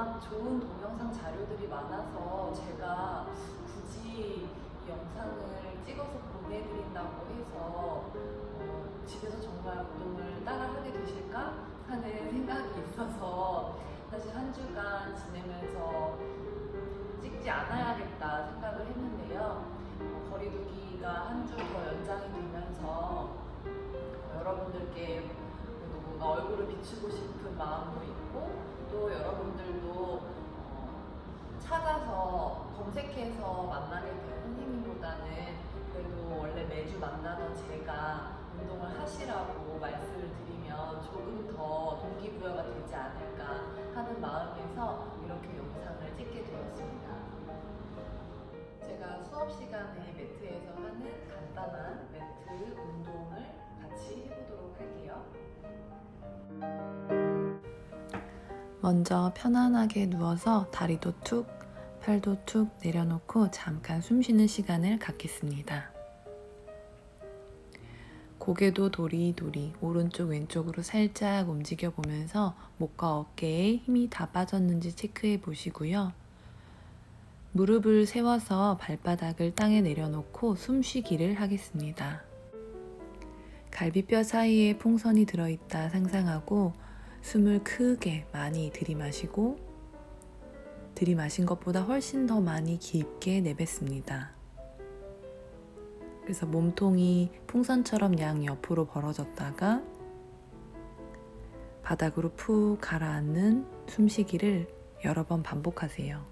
워낙 좋은 동영상 자료들이 많아서 제가 굳이 이 영상을 찍어서 보내드린다고 해서 어, 집에서 정말 운동을 따라 하게 되실까 하는 생각이 있어서 사실 한 주간 지내면서 찍지 않아야겠다 생각을 했는데요. 어, 거리두기가 한 주 더 연장이 되면서 어, 여러분들께 누군가 얼굴을 비추고 싶은 마음도 있고 제가 운동을 하시라고 말씀을 드리면 조금 더 동기부여가 되지 않을까 하는 마음에서 이렇게 영상을 찍게 되었습니다. 제가 수업 시간에 매트에서 하는 간단한 매트 운동을 같이 해보도록 할게요. 먼저 편안하게 누워서 다리도 툭, 팔도 툭 내려놓고 잠깐 숨 쉬는 시간을 갖겠습니다. 고개도 도리도리 오른쪽 왼쪽으로 살짝 움직여 보면서 목과 어깨에 힘이 다 빠졌는지 체크해 보시고요. 무릎을 세워서 발바닥을 땅에 내려놓고 숨 쉬기를 하겠습니다. 갈비뼈 사이에 풍선이 들어있다 상상하고 숨을 크게 많이 들이마시고 들이마신 것보다 훨씬 더 많이 깊게 내뱉습니다. 그래서 몸통이 풍선처럼 양 옆으로 벌어졌다가 바닥으로 푹 가라앉는 숨쉬기를 여러 번 반복하세요.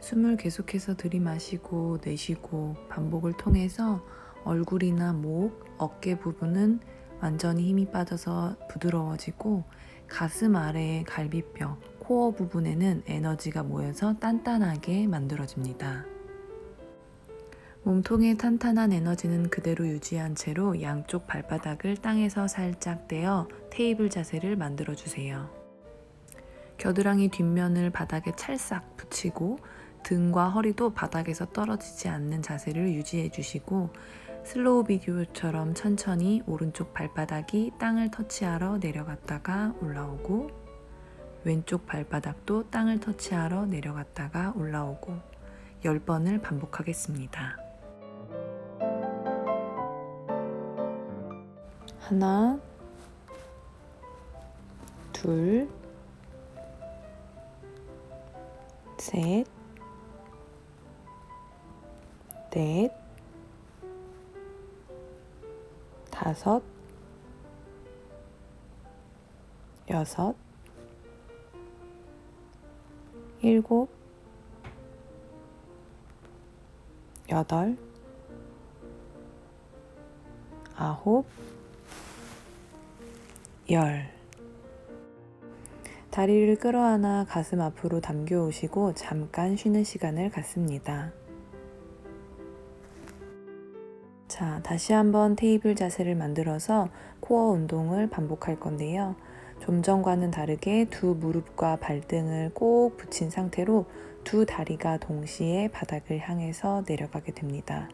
숨을 계속해서 들이마시고 내쉬고 반복을 통해서 얼굴이나 목, 어깨 부분은 완전히 힘이 빠져서 부드러워지고 가슴 아래의 갈비뼈, 코어 부분에는 에너지가 모여서 단단하게 만들어집니다. 몸통의 탄탄한 에너지는 그대로 유지한 채로 양쪽 발바닥을 땅에서 살짝 떼어 테이블 자세를 만들어 주세요. 겨드랑이 뒷면을 바닥에 찰싹 붙이고 등과 허리도 바닥에서 떨어지지 않는 자세를 유지해 주시고 슬로우 비디오처럼 천천히 오른쪽 발바닥이 땅을 터치하러 내려갔다가 올라오고 왼쪽 발바닥도 땅을 터치하러 내려갔다가 올라오고 10번을 반복하겠습니다. 하나, 둘, 셋, 넷, 다섯, 여섯, 일곱, 여덟, 아홉, 열. 다리를 끌어안아 가슴 앞으로 당겨오시고 잠깐 쉬는 시간을 갖습니다. 자, 다시 한번 테이블 자세를 만들어서 코어 운동을 반복할 건데요. 좀 전과는 다르게 두 무릎과 발등을 꼭 붙인 상태로 두 다리가 동시에 바닥을 향해서 내려가게 됩니다.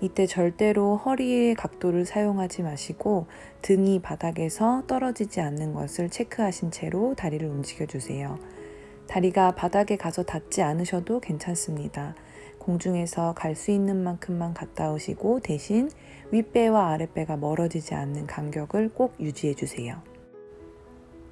이때 절대로 허리의 각도를 사용하지 마시고 등이 바닥에서 떨어지지 않는 것을 체크하신 채로 다리를 움직여 주세요. 다리가 바닥에 가서 닿지 않으셔도 괜찮습니다. 공중에서 갈 수 있는 만큼만 갔다 오시고 대신 윗배와 아랫배가 멀어지지 않는 간격을 꼭 유지해 주세요.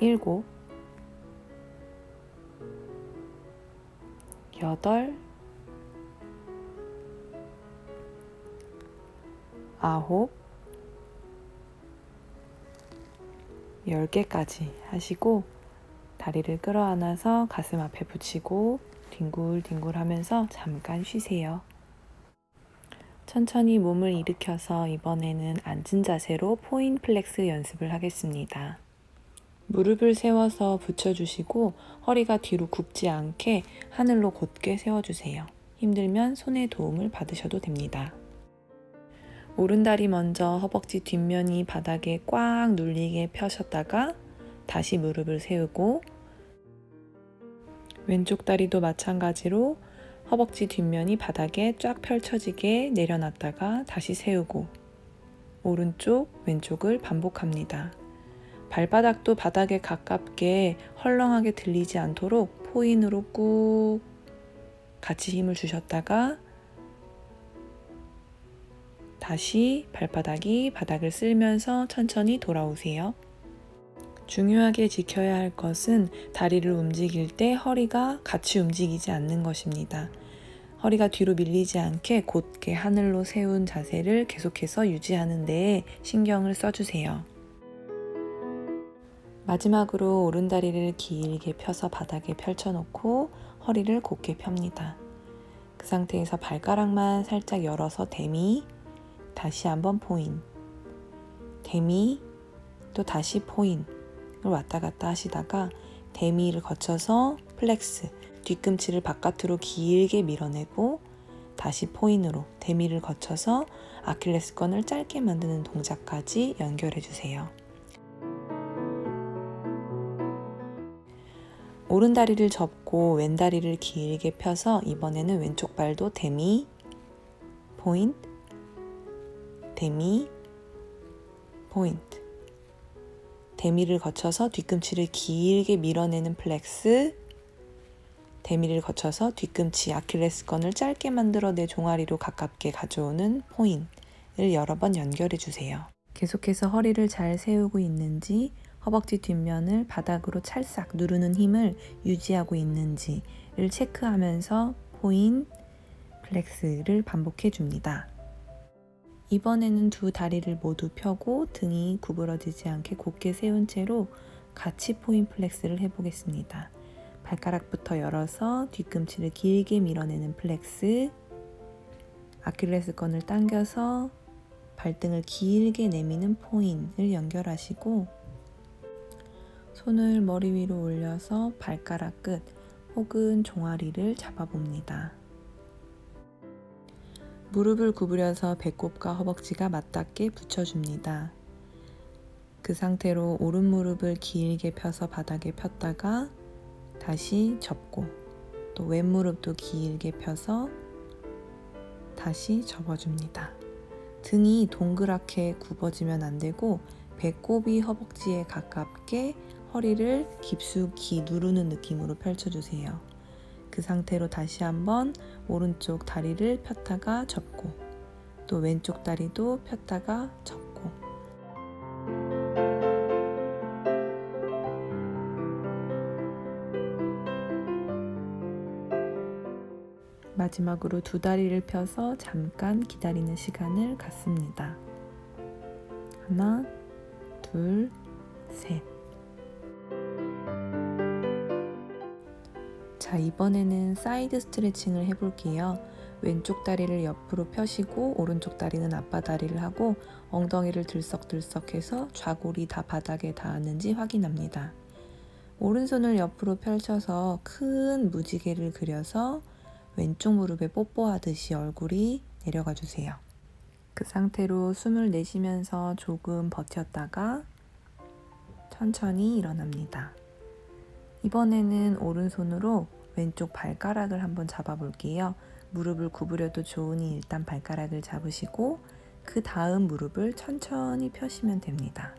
일곱, 여덟, 아홉, 열 개까지 하시고 다리를 끌어안아서 가슴 앞에 붙이고 뒹굴뒹굴 하면서 잠깐 쉬세요. 천천히 몸을 일으켜서 이번에는 앉은 자세로 포인 플렉스 연습을 하겠습니다. 무릎을 세워서 붙여주시고 허리가 뒤로 굽지 않게 하늘로 곧게 세워주세요. 힘들면 손의 도움을 받으셔도 됩니다. 오른다리 먼저 허벅지 뒷면이 바닥에 꽉 눌리게 펴셨다가 다시 무릎을 세우고 왼쪽 다리도 마찬가지로 허벅지 뒷면이 바닥에 쫙 펼쳐지게 내려놨다가 다시 세우고 오른쪽, 왼쪽을 반복합니다. 발바닥도 바닥에 가깝게 헐렁하게 들리지 않도록 포인으로 꾹 같이 힘을 주셨다가 다시 발바닥이 바닥을 쓸면서 천천히 돌아오세요. 중요하게 지켜야 할 것은 다리를 움직일 때 허리가 같이 움직이지 않는 것입니다. 허리가 뒤로 밀리지 않게 곧게 하늘로 세운 자세를 계속해서 유지하는 데에 신경을 써주세요. 마지막으로 오른다리를 길게 펴서 바닥에 펼쳐놓고 허리를 곧게 펴니다. 그 상태에서 발가락만 살짝 열어서 데미, 다시 한번 포인, 데미, 또 다시 포인, 을 왔다 갔다 하시다가 데미를 거쳐서 플렉스, 뒤꿈치를 바깥으로 길게 밀어내고 다시 포인으로 데미를 거쳐서 아킬레스건을 짧게 만드는 동작까지 연결해 주세요. 오른 다리를 접고 왼 다리를 길게 펴서 이번에는 왼쪽 발도 데미, 포인트, 데미, 포인트. 데미를 거쳐서 뒤꿈치를 길게 밀어내는 플렉스, 데미를 거쳐서 뒤꿈치 아킬레스건을 짧게 만들어 내 종아리로 가깝게 가져오는 포인을 여러 번 연결해 주세요. 계속해서 허리를 잘 세우고 있는지 허벅지 뒷면을 바닥으로 찰싹 누르는 힘을 유지하고 있는지를 체크하면서 포인, 플렉스를 반복해 줍니다. 이번에는 두 다리를 모두 펴고 등이 구부러지지 않게 곧게 세운 채로 같이 포인 플렉스를 해보겠습니다. 발가락부터 열어서 뒤꿈치를 길게 밀어내는 플렉스, 아킬레스건을 당겨서 발등을 길게 내미는 포인을 연결하시고 손을 머리 위로 올려서 발가락 끝 혹은 종아리를 잡아봅니다. 무릎을 구부려서 배꼽과 허벅지가 맞닿게 붙여줍니다. 그 상태로 오른 무릎을 길게 펴서 바닥에 폈다가 다시 접고 또 왼 무릎도 길게 펴서 다시 접어줍니다. 등이 동그랗게 굽어지면 안 되고 배꼽이 허벅지에 가깝게 허리를 깊숙이 누르는 느낌으로 펼쳐주세요. 그 상태로 다시 한번 오른쪽 다리를 폈다가 접고 또 왼쪽 다리도 폈다가 접고 마지막으로 두 다리를 펴서 잠깐 기다리는 시간을 갖습니다. 하나, 둘, 셋. 자, 이번에는 사이드 스트레칭을 해볼게요. 왼쪽 다리를 옆으로 펴시고 오른쪽 다리는 앞바 다리를 하고 엉덩이를 들썩들썩 해서 좌골이 다 바닥에 닿았는지 확인합니다. 오른손을 옆으로 펼쳐서 큰 무지개를 그려서 왼쪽 무릎에 뽀뽀하듯이 얼굴이 내려가 주세요. 그 상태로 숨을 내쉬면서 조금 버텼다가 천천히 일어납니다. 이번에는 오른손으로 왼쪽 발가락을 한번 잡아 볼게요. 무릎을 구부려도 좋으니 일단 발가락을 잡으시고 그 다음 무릎을 천천히 펴시면 됩니다.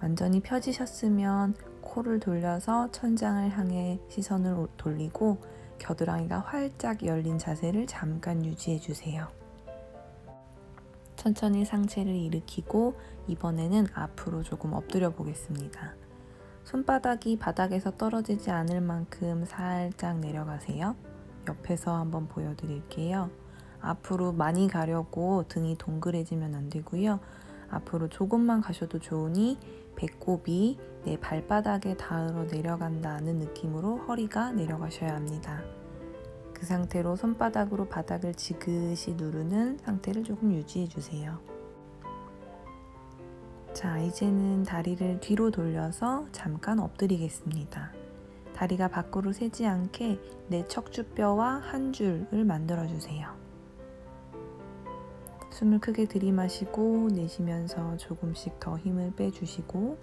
완전히 펴지셨으면 코를 돌려서 천장을 향해 시선을 돌리고 겨드랑이가 활짝 열린 자세를 잠깐 유지해 주세요. 천천히 상체를 일으키고 이번에는 앞으로 조금 엎드려 보겠습니다. 손바닥이 바닥에서 떨어지지 않을 만큼 살짝 내려가세요. 옆에서 한번 보여드릴게요. 앞으로 많이 가려고 등이 동그래지면 안 되고요. 앞으로 조금만 가셔도 좋으니 배꼽이 내 발바닥에 닿으러 내려간다는 느낌으로 허리가 내려가셔야 합니다. 그그 상태로 손바닥으로 바닥을 지그시 누르는 상태를 조금 유지해 주세요. 자, 이제는 다리를 뒤로 돌려서 잠깐 엎드리겠습니다. 다리가 밖으로 새지 않게 내 척추뼈와 한 줄을 만들어 주세요. 숨을 크게 들이마시고 내쉬면서 조금씩 더 힘을 빼주시고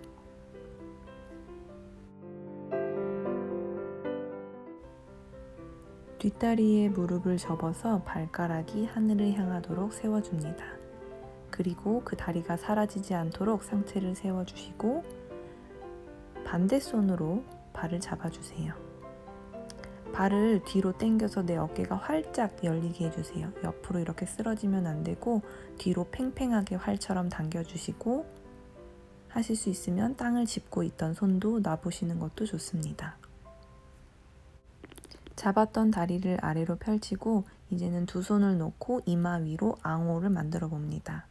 뒷다리에 무릎을 접어서 발가락이 하늘을 향하도록 세워줍니다. 그리고 그 다리가 사라지지 않도록 상체를 세워주시고 반대 손으로 발을 잡아주세요. 발을 뒤로 당겨서 내 어깨가 활짝 열리게 해주세요. 옆으로 이렇게 쓰러지면 안 되고 뒤로 팽팽하게 활처럼 당겨주시고 하실 수 있으면 땅을 짚고 있던 손도 놔보시는 것도 좋습니다. 잡았던 다리를 아래로 펼치고 이제는 두 손을 놓고 이마 위로 앙호를 만들어 봅니다.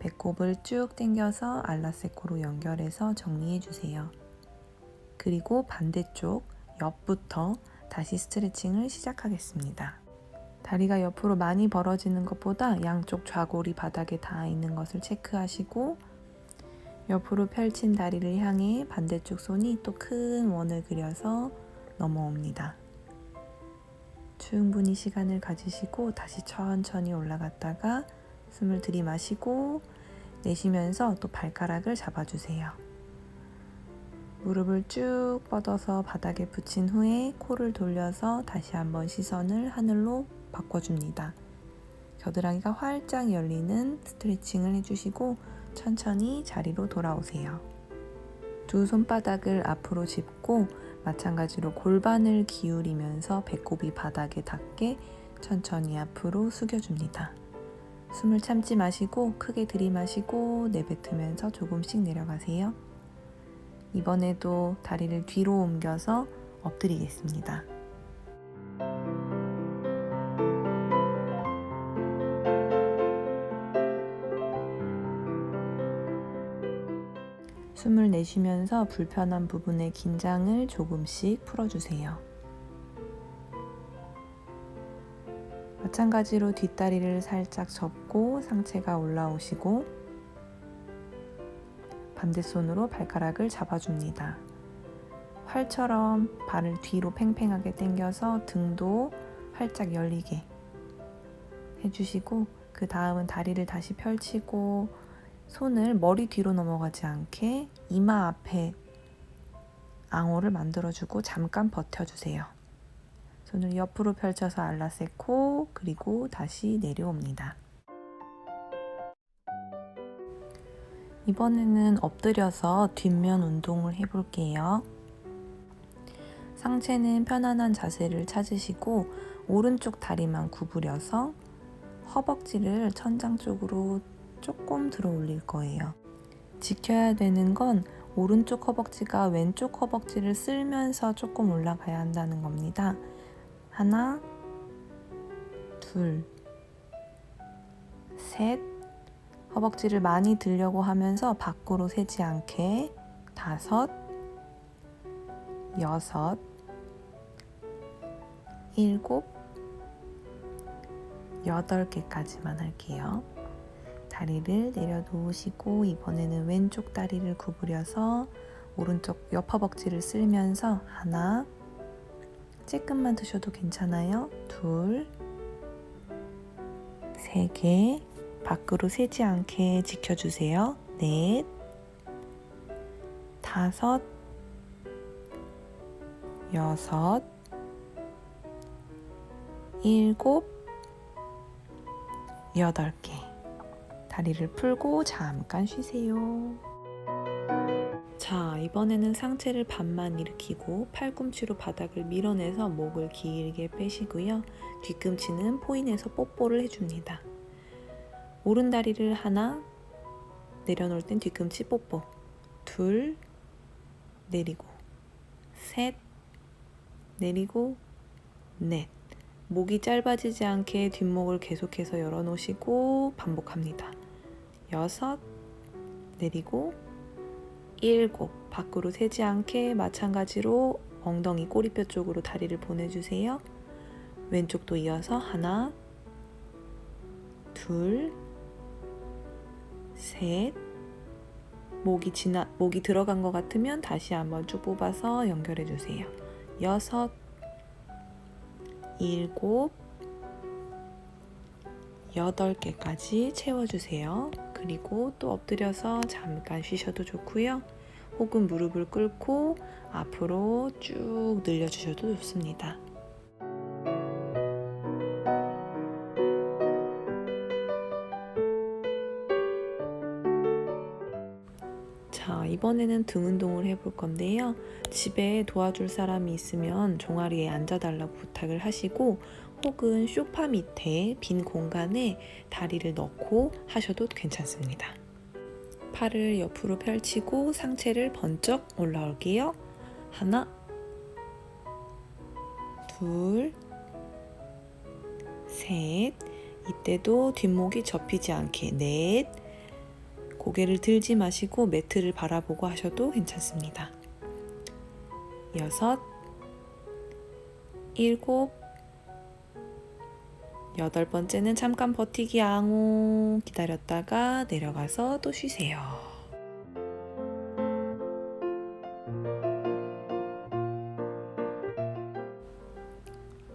배꼽을 쭉 당겨서 알라세코로 연결해서 정리해 주세요. 그리고 반대쪽 옆부터 다시 스트레칭을 시작하겠습니다. 다리가 옆으로 많이 벌어지는 것보다 양쪽 좌골이 바닥에 닿아 있는 것을 체크하시고 옆으로 펼친 다리를 향해 반대쪽 손이 또 큰 원을 그려서 넘어옵니다. 충분히 시간을 가지시고 다시 천천히 올라갔다가 숨을 들이마시고 내쉬면서 또 발가락을 잡아주세요. 무릎을 쭉 뻗어서 바닥에 붙인 후에 코를 돌려서 다시 한번 시선을 하늘로 바꿔줍니다. 겨드랑이가 활짝 열리는 스트레칭을 해주시고 천천히 자리로 돌아오세요. 두 손바닥을 앞으로 짚고 마찬가지로 골반을 기울이면서 배꼽이 바닥에 닿게 천천히 앞으로 숙여줍니다. 숨을 참지 마시고 크게 들이마시고 내뱉으면서 조금씩 내려가세요. 이번에도 다리를 뒤로 옮겨서 엎드리겠습니다. 숨을 내쉬면서 불편한 부분의 긴장을 조금씩 풀어주세요. 마찬가지로 뒷다리를 살짝 접고 상체가 올라오시고 반대손으로 발가락을 잡아줍니다. 활처럼 발을 뒤로 팽팽하게 당겨서 등도 활짝 열리게 해주시고 그 다음은 다리를 다시 펼치고 손을 머리 뒤로 넘어가지 않게 이마 앞에 앙호를 만들어주고 잠깐 버텨주세요. 손을 옆으로 펼쳐서 알라세코 그리고 다시 내려옵니다. 이번에는 엎드려서 뒷면 운동을 해볼게요. 상체는 편안한 자세를 찾으시고 오른쪽 다리만 구부려서 허벅지를 천장 쪽으로 조금 들어 올릴 거예요. 지켜야 되는 건 오른쪽 허벅지가 왼쪽 허벅지를 쓸면서 조금 올라가야 한다는 겁니다. 하나, 둘, 셋. 허벅지를 많이 들려고 하면서 밖으로 새지 않게 다섯, 여섯, 일곱, 여덟 개까지만 할게요. 다리를 내려놓으시고 이번에는 왼쪽 다리를 구부려서 오른쪽 옆 허벅지를 쓸면서 하나 쬐끔만 드셔도 괜찮아요. 둘, 세 개, 밖으로 새지 않게 지켜주세요. 넷, 다섯, 여섯, 일곱, 여덟 개. 다리를 풀고 잠깐 쉬세요. 자, 이번에는 상체를 반만 일으키고 팔꿈치로 바닥을 밀어내서 목을 길게 빼시고요. 뒤꿈치는 포인해서 뽀뽀를 해줍니다. 오른 다리를 하나 내려놓을 땐 뒤꿈치 뽀뽀. 둘 내리고 셋 내리고 넷. 목이 짧아지지 않게 뒷목을 계속해서 열어놓으시고 반복합니다. 여섯 내리고 일곱 밖으로 새지 않게 마찬가지로 엉덩이 꼬리뼈 쪽으로 다리를 보내주세요. 왼쪽도 이어서 하나, 둘, 셋. 목이 지나 목이 들어간 것 같으면 다시 한번 쭉 뽑아서 연결해 주세요. 여섯, 일곱, 여덟 개까지 채워주세요. 그리고 또 엎드려서 잠깐 쉬셔도 좋고요. 혹은 무릎을 꿇고 앞으로 쭉 늘려주셔도 좋습니다. 이번에는 등 운동을 해볼 건데요. 집에 도와줄 사람이 있으면 종아리에 앉아달라고 부탁을 하시고 혹은 소파 밑에 빈 공간에 다리를 넣고 하셔도 괜찮습니다. 팔을 옆으로 펼치고 상체를 번쩍 올라올게요. 하나, 둘, 셋. 이때도 뒷목이 접히지 않게 넷. 고개를 들지 마시고 매트를 바라보고 하셔도 괜찮습니다. 여섯, 일곱, 여덟 번째는 잠깐 버티기 앙호 기다렸다가 내려가서 또 쉬세요.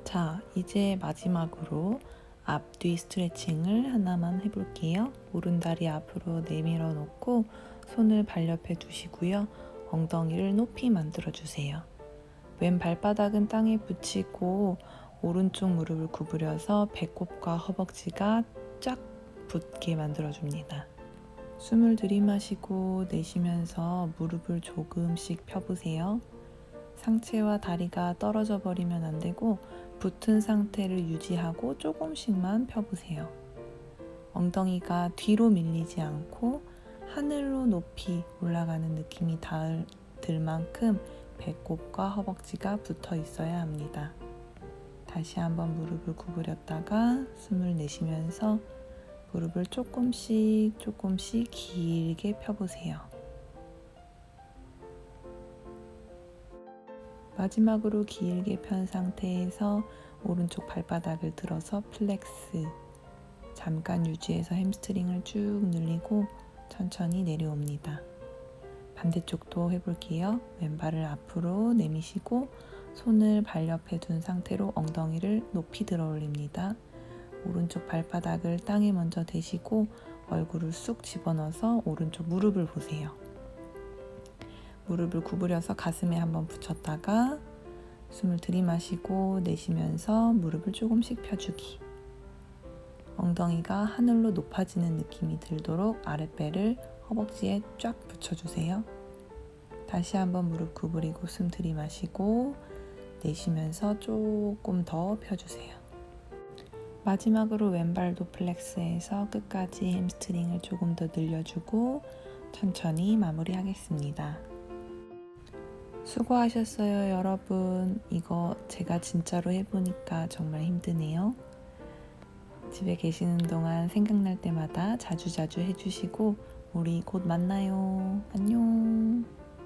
자, 이제 마지막으로 앞뒤 스트레칭을 하나만 해볼게요. 오른다리 앞으로 내밀어 놓고 손을 발 옆에 두시고요. 엉덩이를 높이 만들어 주세요. 왼 발바닥은 땅에 붙이고 오른쪽 무릎을 구부려서 배꼽과 허벅지가 쫙 붙게 만들어 줍니다. 숨을 들이마시고 내쉬면서 무릎을 조금씩 펴보세요. 상체와 다리가 떨어져 버리면 안 되고 붙은 상태를 유지하고 조금씩만 펴보세요. 엉덩이가 뒤로 밀리지 않고 하늘로 높이 올라가는 느낌이 닿을 들 만큼 배꼽과 허벅지가 붙어 있어야 합니다. 다시 한번 무릎을 구부렸다가 숨을 내쉬면서 무릎을 조금씩 조금씩 길게 펴보세요. 마지막으로 길게 편 상태에서 오른쪽 발바닥을 들어서 플렉스 잠깐 유지해서 햄스트링을 쭉 늘리고 천천히 내려옵니다. 반대쪽도 해볼게요. 왼발을 앞으로 내미시고 손을 발 옆에 둔 상태로 엉덩이를 높이 들어 올립니다. 오른쪽 발바닥을 땅에 먼저 대시고 얼굴을 쑥 집어넣어서 오른쪽 무릎을 보세요. 무릎을 구부려서 가슴에 한번 붙였다가 숨을 들이마시고 내쉬면서 무릎을 조금씩 펴주기. 엉덩이가 하늘로 높아지는 느낌이 들도록 아랫배를 허벅지에 쫙 붙여주세요. 다시 한번 무릎 구부리고 숨 들이마시고 내쉬면서 조금 더 펴주세요. 마지막으로 왼발도 플렉스해서 끝까지 햄스트링을 조금 더 늘려주고 천천히 마무리하겠습니다. 수고하셨어요, 여러분. 이거 제가 진짜로 해보니까 정말 힘드네요. 집에 계시는 동안 생각날 때마다 자주자주 해주시고, 우리 곧 만나요. 안녕.